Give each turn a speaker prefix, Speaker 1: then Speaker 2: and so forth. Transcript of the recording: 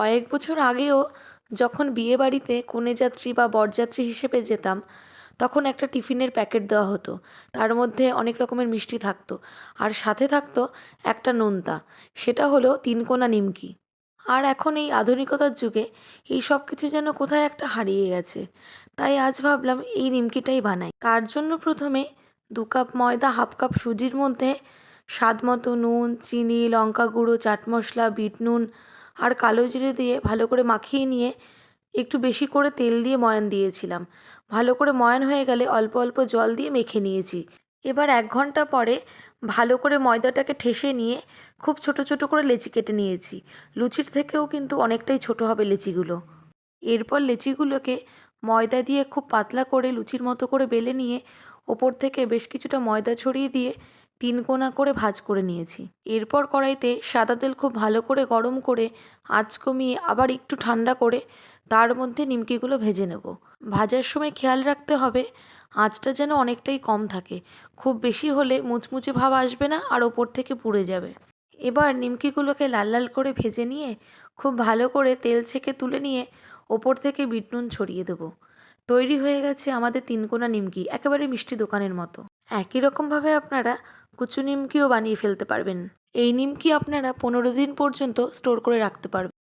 Speaker 1: কয়েক বছর আগেও যখন বিয়ে বিয়েবাড়িতে কনেযাত্রী বা বরযাত্রী হিসেবে যেতাম, তখন একটা টিফিনের প্যাকেট দেওয়া হতো। তার মধ্যে অনেক রকমের মিষ্টি থাকতো। আর সাথে থাকতো একটা নোনতা। সেটা হলো তিনকোনা নিমকি। আর এখন এই আধুনিকতার যুগে এই সব কিছু যেন কোথায় একটা হারিয়ে গেছে। তাই আজ ভাবলাম এই নিমকিটাই বানাই। তার জন্য প্রথমে দু কাপ ময়দা, হাফ কাপ সুজির মধ্যে স্বাদ মতো নুন, চিনি, লঙ্কা গুঁড়ো, চাট মশলা, বিট নুন আর কালো জিরে দিয়ে ভালো করে মাখিয়ে নিয়ে একটু বেশি করে তেল দিয়ে ময়ান দিয়েছিলাম। ভালো করে ময়ান হয়ে গেলে অল্প অল্প জল দিয়ে মেখে নিয়েছি। এবার এক ঘণ্টা পরে ভালো করে ময়দাটাকে ঠেসে নিয়ে খুব ছোট ছোট করে লেচি কেটে নিয়েছি। লুচির থেকেও কিন্তু অনেকটাই ছোট হবে লেচিগুলো। এরপর লেচিগুলোকে ময়দা দিয়ে খুব পাতলা করে লুচির মতো করে বেলে নিয়ে ওপর থেকে বেশ কিছুটা ময়দা ছড়িয়ে দিয়ে তিন কোনা করে ভাজ করে নিয়েছি। এরপর কড়াইতে সাদা তেল খুব ভালো করে গরম করে আঁচ কমিয়ে আবার একটু ঠান্ডা করে তার মধ্যে নিমকিগুলো ভেজে নেব। ভাজার সময় খেয়াল রাখতে হবে, আঁচটা যেন অনেকটাই কম থাকে। খুব বেশি হলে মুচমুচে ভাব আসবে না আর ওপর থেকে পুড়ে যাবে। এবার নিমকিগুলোকে লাল লাল করে ভেজে নিয়ে খুব ভালো করে তেল ছেঁকে তুলে নিয়ে ওপর থেকে বিট নুন ছড়িয়ে দেবো। তৈরি হয়ে গেছে আমাদের তিনকোনা নিমকি, একেবারে মিষ্টি দোকানের মতো। একই রকমভাবে আপনারা কুচু নিমকিও বানিয়ে ফেলতে পারবেন। এই নিমকি আপনারা পনেরো দিন পর্যন্ত স্টোর করে রাখতে পারবেন।